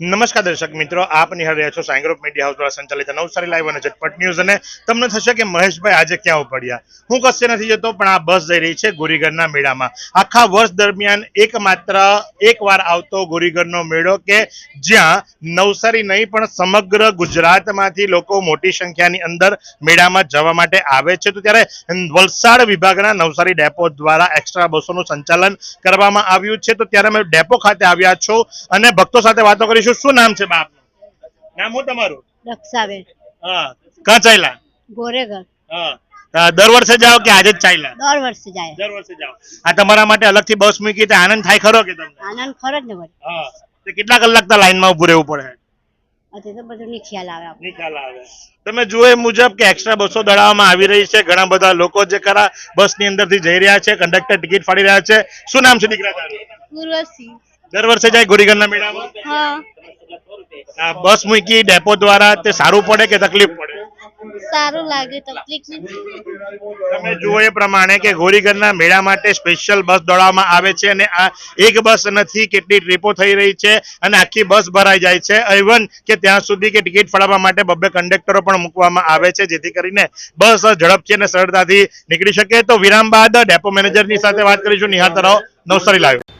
નમસ્કાર દર્શક મિત્રો, આપ નિહાળ રહ્યા છો સાંઈ ગ્રુપ મીડિયા હાઉસ દ્વારા સંચાલિત નવસારી લાઈવ અને ઝટપટ ન્યૂઝ. અને તમને થશે કે મહેશભાઈ આજે ક્યાં ઉપડ્યા? હું કશે નથી જતો, પણ આ બસ જઈ રહી છે ગોરીગરના મેળામાં. આખા વર્ષ દરમિયાન એક માત્ર એક વાર આવતો ગોરીગરનો મેળો કે જ્યાં નવસારી નહીં, પણ સમગ્ર ગુજરાતમાંથી લોકો મોટી સંખ્યાની અંદર મેળામાં જવા માટે આવે છે. તો ત્યારે વલસાડ વિભાગના નવસારી ડેપો દ્વારા એક્સ્ટ્રા બસોનું સંચાલન કરવામાં આવ્યું છે. તો ત્યારે અમે ડેપો ખાતે આવ્યા છો અને ભક્તો સાથે વાતો કરીશું. શું નામ છે બાપ નામ હું તમારું? રક્ષાબેન. હા. કાં ચાલ્યા? ગોરેગર હા. દર વર્ષે જાઓ કે આજે જ ચાલ્યા? દર વર્ષે જાય. દર વર્ષે જાઓ. આ તમારા માટે અલગથી બસ મૂકી તો આનંદ થાય ખરો કે તમને? આનંદ ખરો જ ને ભાઈ. હા. તો કેટલા કલાક તો લાઈનમાં ઉભું રહેવું પડે? અત્યારે તો બધું નહીં ખ્યાલ આવે આપણને. નિકાલ આવે. તમે જુઓ એ મુજબ કે એક્સ્ટ્રા બસો દડાવવામાં આવી રહી છે. ઘણા બધા લોકો જે ખરા બસની અંદરથી જઈ રહ્યા છે કંડક્ટર ટિકિટ ફાડી રહ્યા છે. શું નામ છે દીકરા તારું? દર વર્ષે જાય ગોરીગરના મેળામાં? હા. આ બસ મૂકી ડેપો દ્વારા તે સારું પડે કે તકલીફ પડે? સારું લાગે તકલીફ તમે જુઓ એ પ્રમાણે કે ગોરીગરના મેળા માટે સ્પેશિયલ બસ દોડાવવામાં આવે છે અને આ એક બસ નથી કેટલી ટ્રીપો થઈ રહી છે અને આખી બસ ભરાઈ જાય છે. ઇવન કે ત્યાં સુધી કે ટિકિટ ફાળવવા માટે બબ્બે કંડક્ટરો પણ મૂકવામાં આવે છે જેથી કરીને બસ ઝડપથી અને સરળતાથી નીકળી શકે. તો વિરામ બાદ ડેપો મેનેજરની સાથે વાત કરીશું. નિહાર તરાવ નવસારી લાવ્યો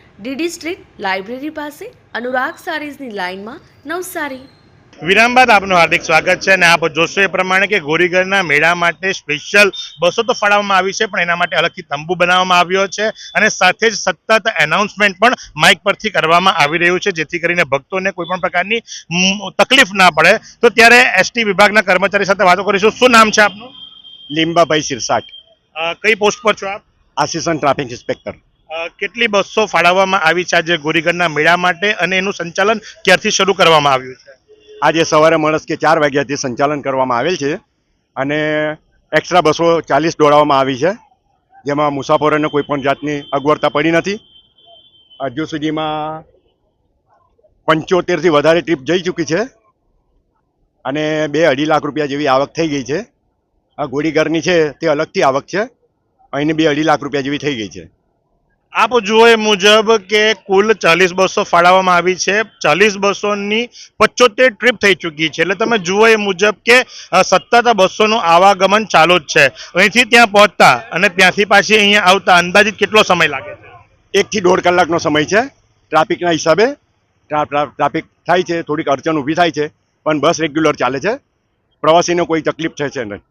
DD street library પાસે અનુરાગ સારીઝની લાઇનમાં નવસારી. વિરામ બાદ આપનું હાર્દિક સ્વાગત છે અને આપ જોશો એ પ્રમાણે કે ગોરીગરના મેળા માટે સ્પેશિયલ બસો તો ફાળવવામાં આવી છે પણ એના માટે અલગથી તંબુ બનાવવામાં આવ્યો છે અને સાથે જ સતત એનાઉન્સમેન્ટ પણ માઇક પરથી કરવામાં આવી રહ્યું છે જેથી કરીને ભક્તોને કોઈ પણ પ્રકારની તકલીફ ના પડે. તો ત્યારે એસટી વિભાગના કર્મચારી સાથે વાતો કરીશું. શું નામ છે આપનું? લીંબાભાઈ સિરસાટ કઈ પોસ્ટ પર છો આપ? Assistant traffic inspector. કેટલી બસો ફાળવવામાં આવી છે આજે ગોરીગઢના મેળા માટે અને એનું સંચાલન ક્યારથી શરૂ કરવામાં આવ્યું છે? આજે સવારે મળસ કે ચાર વાગ્યાથી સંચાલન કરવામાં આવેલ છે અને એક્સ્ટ્રા બસો ચાલીસ દોડાવવામાં આવી છે, જેમાં મુસાફરોને કોઈ પણ જાતની અગવડતા પડી નથી. હજુ સુધીમાં પંચોતેરથી વધારે ટ્રીપ જઈ ચૂકી છે અને બે અઢી લાખ રૂપિયા જેવી આવક થઈ ગઈ છે. આ ગોળીગરની છે તે અલગથી આવક છે, અહીંની બે અઢી લાખ રૂપિયા જેવી થઈ ગઈ છે. આપ જુઓ એ મુજબ કે કુલ ચાલીસ બસો ફાળવવામાં આવી છે. ચાલીસ બસોની પચોતેર ટ્રીપ થઈ ચૂકી છે. એટલે તમે જુઓ એ મુજબ કે સત્તર બસોનું આવાગમન ચાલુ જ છે. અહીંથી ત્યાં પહોંચતા અને ત્યાંથી પાછી અહીંયા આવતા અંદાજિત કેટલો સમય લાગે છે? એકથી દોઢ કલાકનો સમય છે. ટ્રાફિકના હિસાબે ટ્રા- ટ્રા- ટ્રાફિક થાય છે, થોડીક અડચણ ઊભી થાય છે, પણ બસ રેગ્યુલર ચાલે છે. પ્રવાસીને કોઈ તકલીફ થશે નહીં.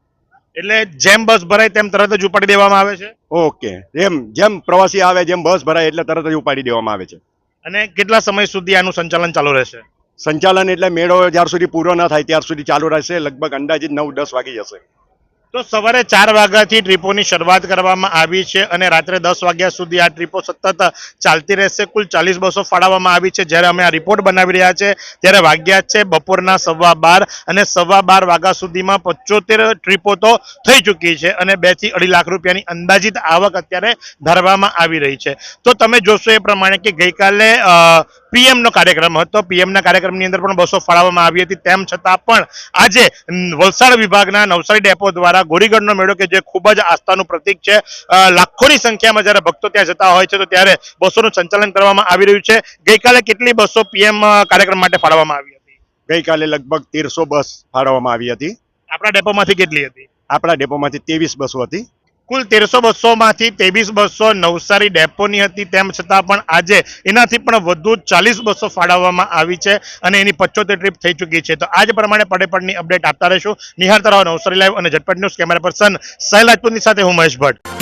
એટલે જેમ બસ ભરાય તેમ તરત જ ઉપાડી દેવામાં આવે છે? ઓકે. જેમ જેમ પ્રવાસી આવે જેમ બસ ભરાય એટલે તરત જ ઉપાડી દેવામાં આવે છે. અને કેટલા સમય સુધી આનું સંચાલન ચાલુ રહેશે? સંચાલન એટલે મેળો જ્યાર સુધી પૂરો ન થાય ત્યાર સુધી ચાલુ રહેશે લગભગ અંદાજિત નવ દસ વાગી જશે. તો સવારે ચાર વાગ્યાથી ટ્રીપોની શરૂઆત કરવામાં આવી છે અને રાત્રે દસ વાગ્યા સુધી આ ટ્રીપો સતત ચાલતી રહેશે. કુલ ચાલીસ બસો ફાળવવામાં આવી છે. જ્યારે અમે આ રિપોર્ટ બનાવી રહ્યા છે, ત્યારે વાગ્યા છે બપોરના સવા બાર અને સવા બાર વાગ્યા સુધીમાં પચોતેર ટ્રીપો તો થઈ ચૂકી છે અને બેથી અઢી લાખ રૂપિયાની અંદાજિત આવક અત્યારે ધરવામાં આવી રહી છે. તો તમે જોશો એ પ્રમાણે કે ગઈકાલે પીએમ નો કાર્યક્રમ હતો. પીએમ ના કાર્યક્રમની અંદર પણ બસો ફાળવવામાં આવી હતી. તેમ છતાં પણ આજે વલસાડ વિભાગના નવસારી ડેપો દ્વારા ગોરીગઢનો મેળો કે જે ખૂબ જ આસ્થાનું પ્રતીક છે લાખોની સંખ્યામાં જ્યારે ભક્તો ત્યાં જતા હોય છે તો ત્યારે બસોનું સંચાલન કરવામાં આવી રહ્યું છે. ગઈકાલે કેટલી બસો પીએમ કાર્યક્રમ માટે ફાળવવામાં આવી હતી? ગઈકાલે લગભગ તેરસો બસ ફાળવવામાં આવી હતી. આપણા ડેપોમાંથી કેટલી હતી? આપણા ડેપોમાંથી ત્રેવીસ બસો હતી. કુલ તેરસો બસોમાંથી ત્રેવીસ બસો નવસારી ડેપોની હતી. તેમ છતાં પણ આજે એનાથી પણ વધુ ચાલીસ બસો ફાળવવામાં આવી છે અને એની પચોતેર ટ્રીપ થઈ ચૂકી છે. તો આજ પ્રમાણે પડેપડની અપડેટ આપતા રહીશું. નિહાર તરાવ નવસારી લાઈવ અને Jhatpat news camera person Sahel રાજપૂતની સાથે હું મહેશ ભટ્ટ.